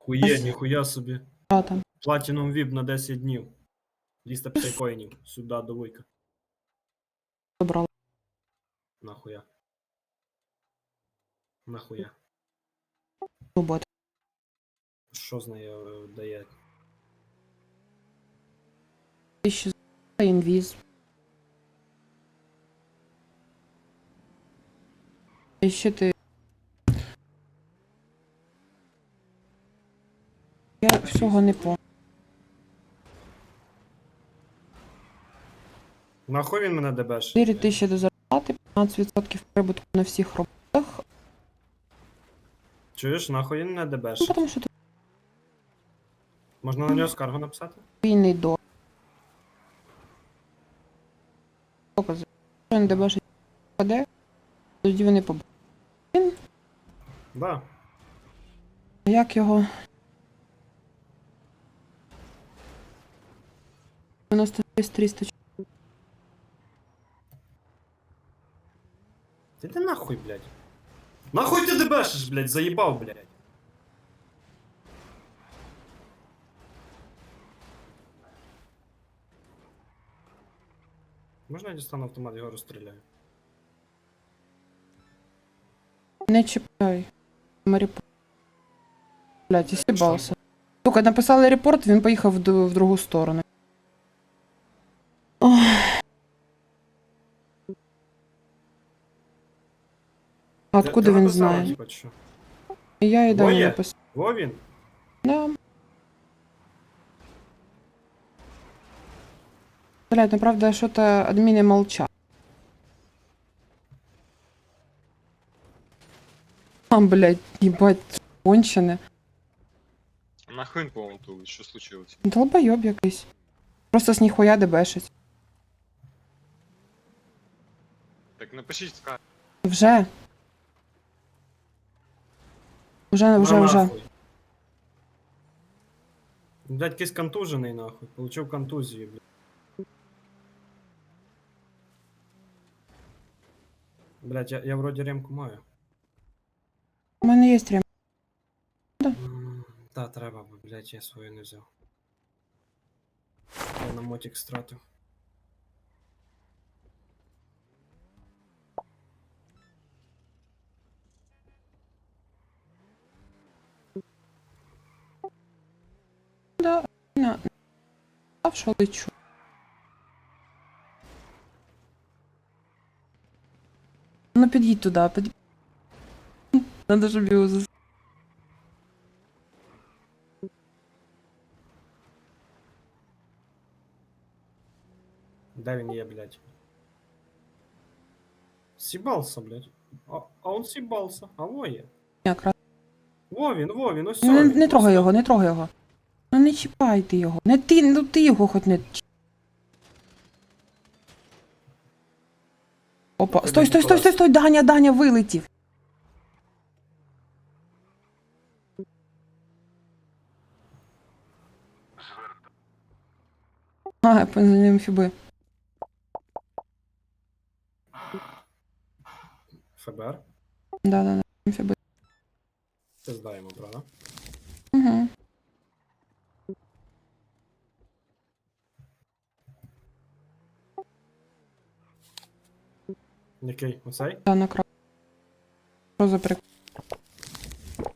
Хує, ніхуя собі. Що там? VIP на 10 днів. 250 коїнів. Сюди до вуйка. Добрала. Нахуя. Нахуя. Робота. Що з нею е, дає? Тисячі за інвіз. І ще ти. Всього не помню. Нахуй він мене дебеш? 4 тисячі до зарплати, 15% прибутку на всіх роботах. Чуєш, нахуй він мене Ну, тому що ти Можна на нього скаргу написати? вільний до. Докази. Якщо він дебешить впаде, тоді вони побачать. Да. Як його? 96 300 Ти ти нахуй, блядь. Нахуй ти дебешиш, блядь, заїбав, блядь. Можна я дістану автомат, його розстріляю? Не чіпай. Маріпо. Блять, і сібався. Сука, написали репорт, він поїхав в, ду- в другу сторону. А откуда він знає? я і далі Двоє? написав. Во він? Да. Блять, ну правда, что-то админы молчат. А, блядь, ебать, кончене. Нахуй він помолтули, що случилось? Долбойоб якийсь. Просто з ніхуя дебешить. Так напишіть скаргу. Вже. Вже, вже, На вже. нахуй. Блядь, якийсь контужений, нахуй. Получив контузію, блядь. Блядь, я, я вроді ремку маю. У мене є стрім. М, Та, треба, бо, блядь, я свою не взяв. Я на мотик стратив. Да, на. А що лечу? Ну під'їдь туди, під'їдь. Надо, щоб його зас... Де він є, блядь? Сібался, блядь. А, а он сібался. А во є. Якраз. Во він, во він, ось Не, він, не ось трогай він. його, не трогай його. Ну не чіпайте його. Не ти, ну ти його хоч не. Опа, стой, стой, стой, стой, стой, Даня, Даня вилетів. А, я по ним фіби. ФБР. Да, да, да, фіби. Пиздаємо, правда? Угу. Який? Оцей? Да, на краю. Що за прик...